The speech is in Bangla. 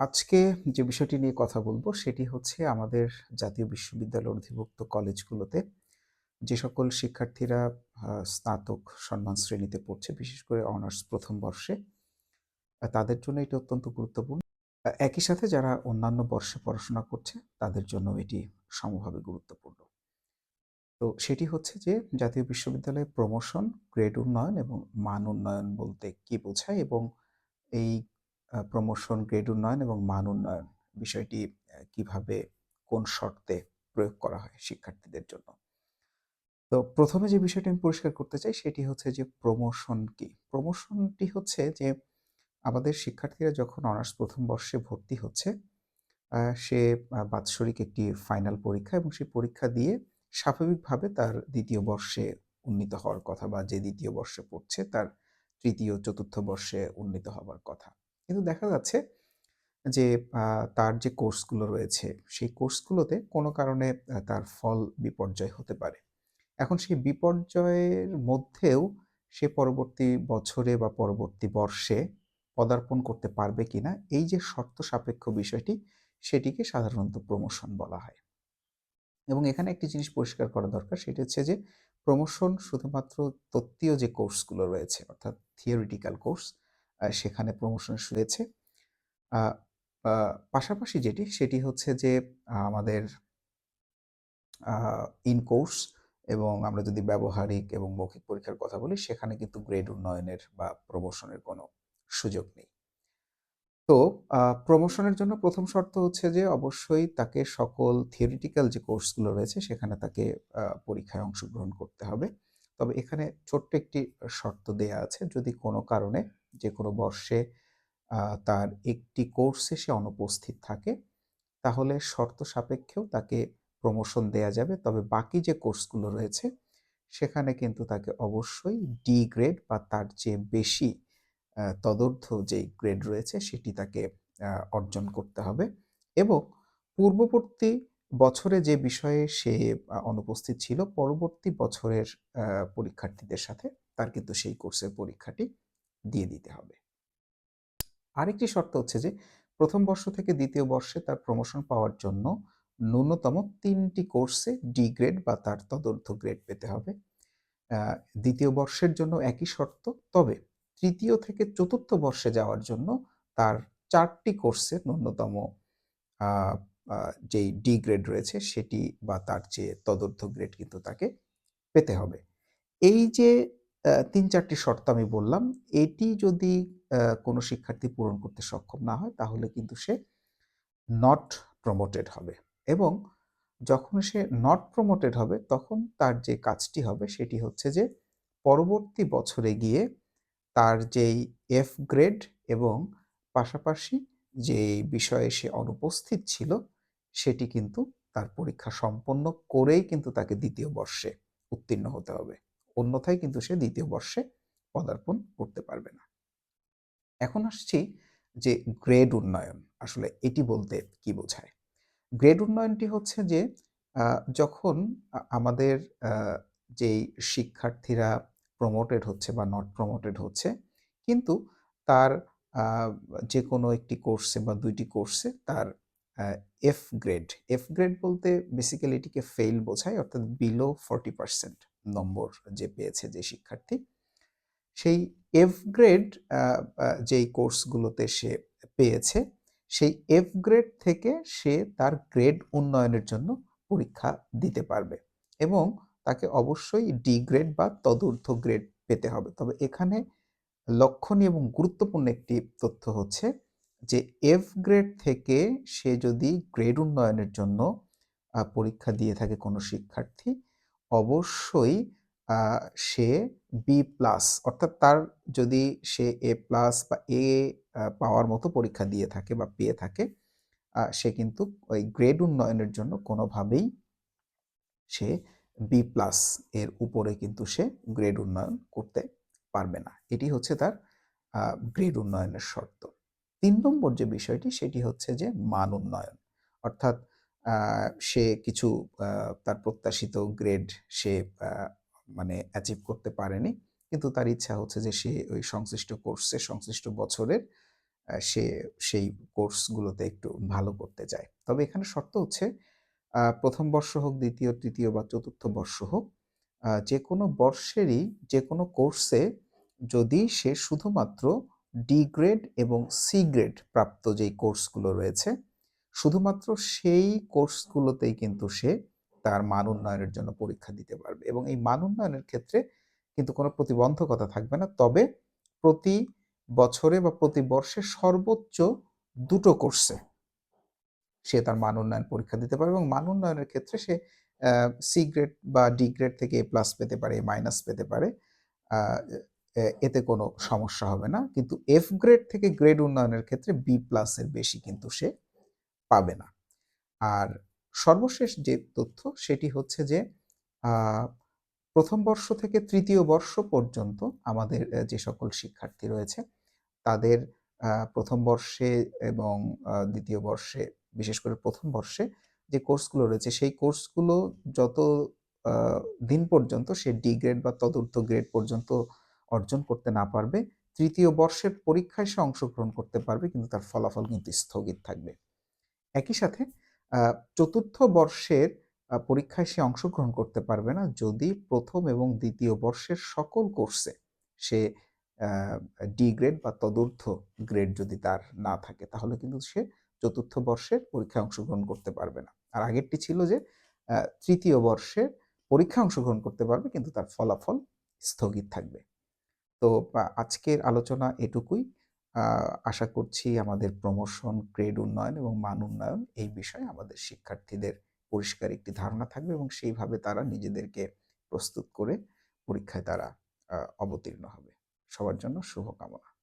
আজকে যে বিষয়টি নিয়ে কথা বলব সেটি হচ্ছে আমাদের জাতীয় বিশ্ববিদ্যালয়ের অধিভুক্ত কলেজগুলোতে যে সকল শিক্ষার্থীরা স্নাতক সম্মান শ্রেণীতে পড়ছে, বিশেষ করে অনার্স প্রথম বর্ষে, তাদের জন্য এটি অত্যন্ত গুরুত্বপূর্ণ। একই সাথে যারা অন্যান্য বর্ষে পড়াশোনা করছে, তাদের জন্য এটি সমভাবে গুরুত্বপূর্ণ। তো সেটি হচ্ছে যে জাতীয় বিশ্ববিদ্যালয়ে প্রমোশন, গ্রেড উন্নয়ন এবং মান উন্নয়ন বলতে কি বোঝায় এবং এই প্রমোশন, গ্রেড উন্নয়ন এবং মান উন্নয়ন বিষয়টি কীভাবে কোন শর্তে প্রয়োগ করা হয় শিক্ষার্থীদের জন্য। তো প্রথমে যে বিষয়টি আমি পরিষ্কার করতে চাই সেটি হচ্ছে যে প্রমোশন কি? প্রমোশনটি হচ্ছে যে আমাদের শিক্ষার্থীরা যখন অনার্স প্রথম বর্ষে ভর্তি হচ্ছে, সে বাৎসরিক একটি ফাইনাল পরীক্ষা এবং সেই পরীক্ষা দিয়ে স্বাভাবিকভাবে তার দ্বিতীয় বর্ষে উন্নীত হওয়ার কথা বা যে দ্বিতীয় বর্ষে পড়ছে তার ৩য়, ৪র্থ বর্ষে উন্নীত হওয়ার কথা। কিন্তু দেখা যাচ্ছে যে তার যে কোর্সগুলো রয়েছে, সেই কোর্সগুলোতে কোনো কারণে তার ফল বিপর্যয় হতে পারে। এখন সেই বিপর্যয়ের মধ্যেও সে পরবর্তী বছরে বা পরবর্তী বর্ষে পদার্পণ করতে পারবে কিনা, এই যে শর্ত সাপেক্ষ বিষয়টি, সেটিকে সাধারণত প্রমোশন বলা হয়। এবং এখানে একটি জিনিস পরিষ্কার করা দরকার সেটি হচ্ছে যে প্রমোশন শুধুমাত্র তত্ত্বীয় যে কোর্সগুলো রয়েছে অর্থাৎ থিওরিটিক্যাল কোর্স সেখানে প্রমোশন আ পাশাপাশি যেটি, সেটি হচ্ছে যে আমাদের ইন কোর্স এবং আমরা যদি ব্যবহারিক এবং মৌখিক পরীক্ষার কথা বলি, সেখানে কিন্তু গ্রেড উন্নয়নের বা প্রমোশনের কোনো সুযোগ নেই। তো প্রমোশনের জন্য প্রথম শর্ত হচ্ছে যে, অবশ্যই তাকে সকল থিওরিটিক্যাল যে কোর্সগুলো রয়েছে, সেখানে তাকে পরীক্ষায় অংশগ্রহণ করতে হবে। তবে এখানে ছোট্ট একটি শর্ত দেয়া আছে, যদি কোনো কারণে যেকোনো বর্ষে তার একটি কোর্সে সে অনুপস্থিত থাকে, তাহলে শর্ত সাপেক্ষেও তাকে প্রমোশন দেয়া যাবে। তবে বাকি যে কোর্সগুলো রয়েছে সেখানে কিন্তু তাকে অবশ্যই ডি গ্রেড বা তার চেয়ে বেশি তদর্থ যেই গ্রেড রয়েছে সেটি তাকে অর্জন করতে হবে এবং পূর্ববর্তী বছরে যে বিষয়ে সে অনুপস্থিত ছিল, পরবর্তী বছরের পরীক্ষার্থীদের সাথে তার কিন্তু সেই কোর্সের পরীক্ষাটি দিয়ে দিতে হবে। আরেকটি শর্ত হচ্ছে যে, প্রথম বর্ষ থেকে দ্বিতীয় বর্ষে তার প্রমোশন পাওয়ার জন্য ন্যূনতম তিনটি কোর্সে ডি গ্রেড বা তার তদর্থ গ্রেড পেতে হবে। দ্বিতীয় বর্ষের জন্য একই শর্ত। তবে তৃতীয় থেকে চতুর্থ বর্ষে যাওয়ার জন্য তার ৪ টি কোর্সে ন্যূনতম যেই ডি গ্রেড রয়েছে সেটি বা তার চেয়ে তদর্থ গ্রেড কিন্তু তাকে পেতে হবে। এই যে আ ৩-৪ টি শর্ত আমি বললাম, এটি যদি কোনো শিক্ষার্থী পূরণ করতে সক্ষম না হয় তাহলে কিন্তু সে নট প্রমোটেড হবে এবং যখন সে নট প্রমোটেড হবে তখন তার যে কাজটি হবে সেটি হচ্ছে যে পরবর্তী বছরে গিয়ে তার যেই এফ গ্রেড এবং পাশাপাশি যেই বিষয়ে সে অনুপস্থিত ছিল সেটি কিন্তু তার পরীক্ষা সম্পন্ন করেই কিন্তু তাকে ২য় বর্ষে উত্তীর্ণ হতে হবে। অন্যথায় কিন্তু সে দ্বিতীয় বর্ষে পদার্পণ করতে পারবে না। এখন আসছি যে গ্রেড উন্নয়ন আসলে এটি বলতে কি বোঝায়? গ্রেড উন্নয়নটি হচ্ছে যে যখন আমাদের যেই শিক্ষার্থীরা প্রমোটেড হচ্ছে বা নট প্রমোটেড হচ্ছে, কিন্তু তার যে কোনো একটি কোর্সে বা দুইটি কোর্সে তার এফ গ্রেড, এফ গ্রেড বলতে বেসিক্যালি এটিকে ফেইল বোঝায় অর্থাৎ বিলো 40% নম্বর যে পেয়েছে যে শিক্ষার্থী, সেই এফ গ্রেড যেই কোর্সগুলোতে সে পেয়েছে, সেই এফ গ্রেড থেকে সে তার গ্রেড উন্নয়নের জন্য পরীক্ষা দিতে পারবে এবং তাকে অবশ্যই ডি গ্রেড বা তদূর্ধ্ব গ্রেড পেতে হবে। তবে এখানে লক্ষণীয় এবং গুরুত্বপূর্ণ একটি তথ্য হচ্ছে যে এফ গ্রেড থেকে সে যদি গ্রেড উন্নয়নের জন্য পরীক্ষা দিয়ে থাকে কোনো শিক্ষার্থী, অবশ্যই সে বি প্লাস অর্থাৎ তার যদি সে এ প্লাস বা এ পাওয়ার মতো পরীক্ষা দিয়ে থাকে বা পেয়ে থাকে, সে কিন্তু ওই গ্রেড উন্নয়নের জন্য কোনোভাবেই সে বি প্লাস এর উপরে কিন্তু সে গ্রেড উন্নয়ন করতে পারবে না। এটি হচ্ছে তার গ্রেড উন্নয়নের শর্ত। তিন নম্বর যে বিষয়টি সেটি হচ্ছে যে মান উন্নয়ন। অর্থাৎ সে কিছু তার প্রত্যাশিত গ্রেড সে মানে অ্যাচিভ করতে পারেনি। কিন্তু তার ইচ্ছা হচ্ছে যে সে ওই সংশ্লিষ্ট কোর্সে সংশ্লিষ্ট বছরের সে সেই কোর্সগুলোতে একটু ভালো করতে চায়। তবে এখানে শর্ত হচ্ছে প্রথম বর্ষ হোক, ২য়, ৩য় বা চতুর্থ বর্ষ হোক, যে কোনো বর্ষেরই যে কোনো কোর্সে যদি সে শুধুমাত্র ডি গ্রেড এবং সি গ্রেড প্রাপ্ত যেই কোর্সগুলো রয়েছে, শুধুমাত্র সেই কোর্সগুলোতেই কিন্তু সে তার মান উন্নয়নের জন্য পরীক্ষা দিতে পারবে এবং এই মান উন্নয়নের ক্ষেত্রে কিন্তু কোনো প্রতিবন্ধকতা থাকবে না। তবে প্রতি বছরে বা প্রতি বর্ষে সর্বোচ্চ দুটো কোর্সে সে তার মান উন্নয়ন পরীক্ষা দিতে পারবে এবং মান উন্নয়নের ক্ষেত্রে সে সি গ্রেড বা ডি গ্রেড থেকে এ প্লাস পেতে পারে, এ মাইনাস পেতে পারে। এতে কোনো সমস্যা হবে না। কিন্তু এফ গ্রেড থেকে গ্রেড উন্নয়নের ক্ষেত্রে বি প্লাসের বেশি কিন্তু সে পাবে না। আর সর্বশেষ যে তথ্য সেটি হচ্ছে যে প্রথম বর্ষ থেকে তৃতীয় বর্ষ পর্যন্ত আমাদের যে সকল শিক্ষার্থী রয়েছে তাদের প্রথম বর্ষে এবং দ্বিতীয় বর্ষে বিশেষ করে প্রথম বর্ষে যে কোর্সগুলো রয়েছে সেই কোর্সগুলো যত দিন পর্যন্ত সে ডি গ্রেড বা তদূর্ধ্ব গ্রেড পর্যন্ত অর্জন করতে না পারবে, তৃতীয় বর্ষের পরীক্ষায় সে অংশগ্রহণ করতে পারবে কিন্তু তার ফলাফল কিন্তু স্থগিত থাকবে। একই সাথে, আ ৪র্থ বর্ষের পরীক্ষায় সে অংশগ্রহণ করতে পারবে না যদি ১ম এবং ২য় বর্ষের সকল কোর্সে সে ডি গ্রেড বা তদূর্ধ্ব গ্রেড যদি তার না থাকে, তাহলে কিন্তু সে ৪র্থ বর্ষের পরীক্ষায় অংশগ্রহণ করতে পারবে না। আর আগেরটি ছিল যে ৩য় বর্ষের পরীক্ষায় অংশগ্রহণ করতে পারবে কিন্তু তার ফলাফল স্থগিত থাকবে। তো আজকের আলোচনা এটুকুই। আশা করছি আমাদের প্রমোশন, গ্রেড উন্নয়ন এবং মান উন্নয়ন এই বিষয়ে আমাদের শিক্ষার্থীদের পরিষ্কার একটি ধারণা থাকবে এবং সেইভাবে তারা নিজেদেরকে প্রস্তুত করে পরীক্ষায় তারা অবতীর্ণ হবে। সবার জন্য শুভকামনা।